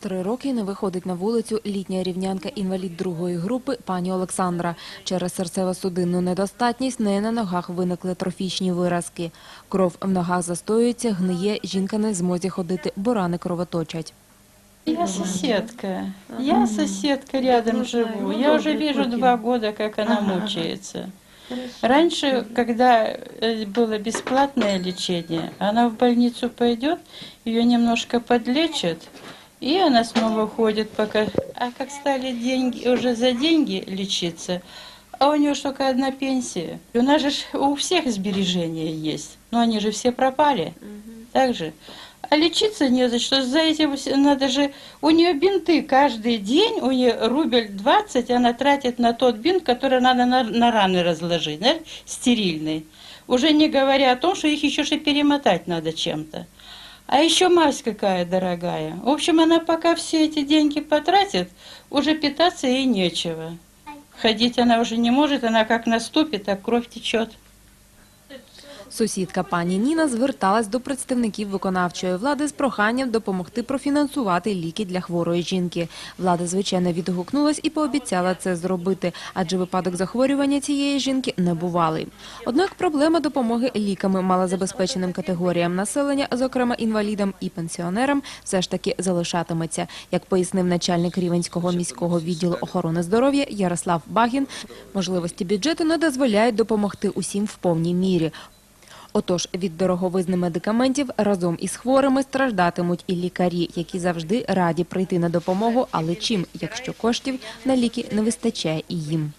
Три роки не виходить на вулицю літня рівнянка інвалід другої групи пані Олександра. Через серцево-судинну недостатність неї на ногах виникли трофічні виразки. Кров в ногах застоюється, гниє, жінка не змозі ходити, бо рани кровоточать. Я соседка. Я соседка рядом живу. Я уже вижу два года, как она мучается. Раньше, когда э, было бесплатное лечение, она в больницу пойдет, ее немножко подлечат, и она снова ходит пока. А как стали деньги, уже за деньги лечиться, а у нее только одна пенсия. И у нас же у всех сбережения есть, но они же все пропали. Так же. А лечиться не за что. За этим надо же... У нее бинты каждый день, у нее рубль 20 она тратит на тот бинт, который надо на, на раны разложить, знаешь, стерильный. Уже не говоря о том, что их еще же перемотать надо чем-то. А еще мазь какая дорогая. В общем, она пока все эти деньги потратит, уже питаться ей нечего. Ходить она уже не может, она как наступит, так кровь течет. Сусідка пані Ніна зверталась до представників виконавчої влади з проханням допомогти профінансувати ліки для хворої жінки. Влада, звичайно, відгукнулась і пообіцяла це зробити, адже випадок захворювання цієї жінки не бувалий. Однак проблема допомоги ліками малозабезпеченим категоріям населення, зокрема інвалідам і пенсіонерам, все ж таки залишатиметься. Як пояснив начальник Рівенського міського відділу охорони здоров'я Ярослав Багін, можливості бюджету не дозволяють допомогти усім в повній мірі. Отож, від дороговизни медикаментів разом із хворими страждатимуть і лікарі, які завжди раді прийти на допомогу, але чим, якщо коштів на ліки не вистачає і їм.